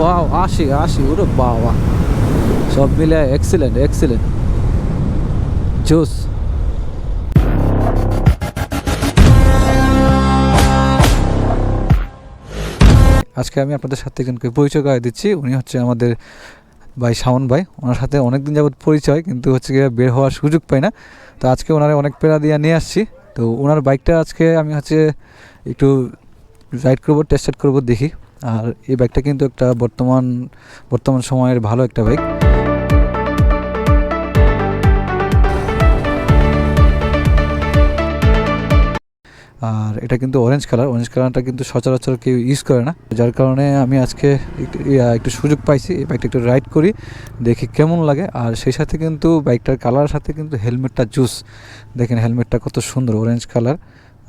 Wow আশি আশি ওরে বাবা সব মিলে এক্সিলেন্ট এক্সিলেন্ট জোস আজকে আমি আপনাদের সাথে একজনকে পরিচয় করে দিচ্ছি। উনি হচ্ছে আমাদের ভাই শাওন ভাই। ওনার সাথে অনেক দিন যাবত পরিচয়, কিন্তু হচ্ছে গিয়ে বের হওয়ার সুযোগ পাই না। তো আজকে ওনারে অনেক পেরা দিয়ে নিয়ে আসছি। তো ওনার বাইকটা আজকে আমি হচ্ছে একটু রাইড করব টেস্ট করব, দেখি। আর এই বাইকটা কিন্তু একটা বর্তমান বর্তমান সময়ের ভালো একটা বাইক আর এটা কিন্তু অরেঞ্জ কালার অরেঞ্জ কালারটা কিন্তু সচরাচর কেউ ইউজ করে না। যার কারণে আমি আজকে একটু সুযোগ পাইছি, এই বাইকটা একটু রাইড করি, দেখি কেমন লাগে। আর সেই সাথে কিন্তু বাইকটার কালারের সাথে কিন্তু হেলমেটটা জুস দেখেন হেলমেটটা কত সুন্দর অরেঞ্জ কালার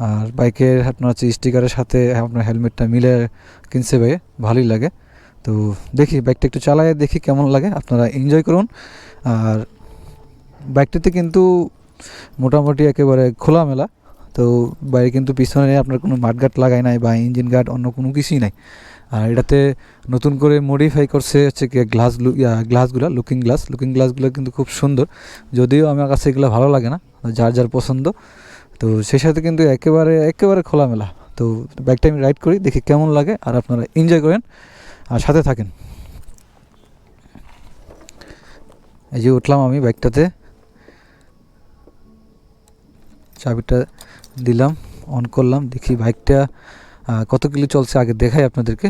আর বাইকের আপনার হচ্ছে স্টিকারের সাথে আপনার হেলমেটটা মিলে কিনছে ভাই, ভালোই লাগে। তো দেখি বাইকটা একটু চালায় দেখি কেমন লাগে, আপনারা এনজয় করুন। আর বাইকটাতে কিন্তু মোটামুটি একেবারে খোলামেলা, তো বাইরে কিন্তু পিছনে আপনার কোনো মাঠগাট লাগায় নাই বা ইঞ্জিন গার্ড অন্য কোনো কিছুই নাই। আর এটাতে নতুন করে মডিফাই করছে হচ্ছে কি গ্লাস গ্লাসগুলো লুকিং গ্লাস লুকিং গ্লাসগুলো কিন্তু খুব সুন্দর, যদিও আমার কাছে এগুলো ভালো লাগে না, যার যার পছন্দ। তো সেই সাথে কিন্তু একেবারে একেবারে খোলামেলা। তো বাইকটা আমি রাইড করি, দেখি কেমন লাগে আর আপনারা এনজয় করেন আর সাথে থাকেন। এই যে উঠলাম আমি বাইকটাতে চাবিটা দিলাম অন করলাম, দেখি বাইকটা কত কিলো চলছে আগে দেখাই আপনাদেরকে।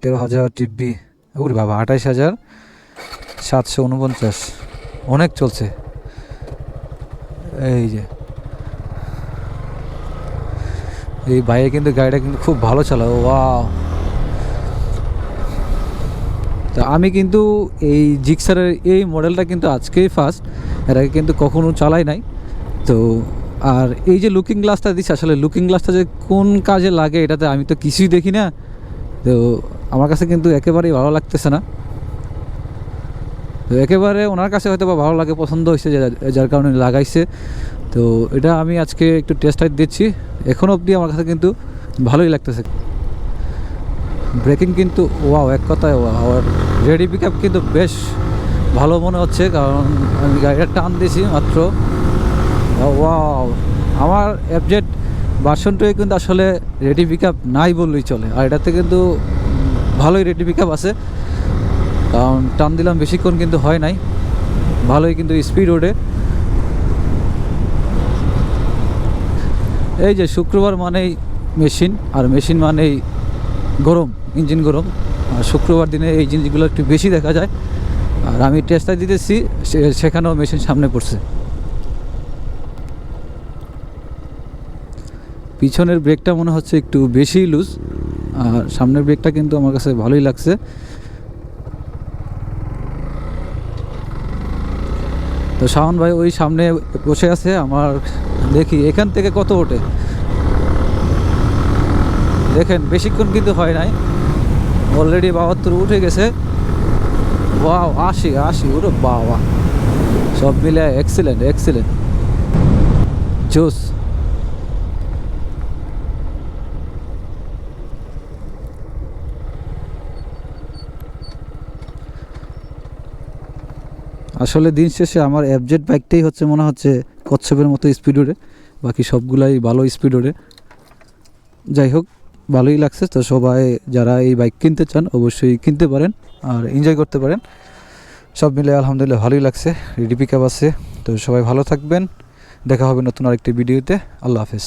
তেরো হাজার টিপি ওরে বাবা, আঠাইশ হাজার। সাতশো উনপঞ্চাশ। অনেক চলছে। এই যে। এই বাইরে কিন্তু গাড়িটা কিন্তু খুব ভালো চালাও ওয়াও। তো আমি কিন্তু এই জিক্সারের এই মডেলটা কিন্তু আজকেই ফার্স্ট এর আগে কিন্তু কখনো চালাই নাই। তো আর এই যে লুকিং গ্লাসটা দিচ্ছে, আসলে লুকিং গ্লাসটা যে কোন কাজে লাগে, এটাতে আমি তো কিছুই দেখি না। তো আমার কাছে কিন্তু একেবারেই ভালো লাগতেছে না। তো একেবারে ওনার কাছে হয়তো বা ভালো লাগে, পছন্দ হয়েছে যার কারণে লাগাইছে। তো এটা আমি আজকে একটু টেস্ট দিচ্ছি। এখন অবধি আমার কাছে কিন্তু ভালোই লাগতেছে। ব্রেকিং কিন্তু ওয়াও এক কথায় আর রেডি পিক আপ কিন্তু বেশ ভালো মনে হচ্ছে, কারণ আমি গাড়িটা টান দিয়েছি মাত্র। ওয়াও আমার অ্যাবজেট ভার্সনটাই কিন্তু আসলে রেডি পিক আপ নাই বললেই চলে। আর এটাতে কিন্তু ভালোই রেডি পিক আপ আছে। কারণ টান দিলাম বেশিক্ষণ কিন্তু হয় নাই। ভালোই কিন্তু স্পিড ওঠে। এই যে শুক্রবার মানেই মেশিন আর মেশিন মানেই গরম ইঞ্জিন গরম। আর শুক্রবার দিনে এই জিনিসগুলো একটু বেশি দেখা যায়। আর আমি টেস্টটা দিতেছি সেখানেও মেশিন সামনে পড়ছে। পিছনের ব্রেকটা মনে হচ্ছে একটু বেশি লুজ আর সামনের ব্রেকটা কিন্তু আমার কাছে ভালোই লাগছে। তো শাওন ভাই ওই সামনে বসে আছে, আমার দেখি, এখান থেকে কত ওঠে? দেখেন, বেশিক্ষণ কিন্তু হয় নাই। অলরেডি বাহাত্তর উঠে গেছে। বাও আশি আশি, ওরে বাবা। সব মিলে এক্সিলেন্ট এক্সিলেন্ট জোস আসলে দিন শেষে আমার অ্যাবজেট বাইকটাই হচ্ছে মনে হচ্ছে কচ্ছপের মতো স্পিড ওড়ে বাকি সবগুলাই ভালো স্পিড ওড়ে যাই হোক, ভালোই লাগছে। তো সবাই যারা এই বাইক কিনতে চান, অবশ্যই কিনতে পারেন আর এনজয় করতে পারেন। সব মিলে আলহামদুলিল্লাহ ভালোই লাগছে। রেডি পিক আছে। তো সবাই ভালো থাকবেন। দেখা হবে নতুন আরেকটি ভিডিওতে আল্লাহ হাফেজ।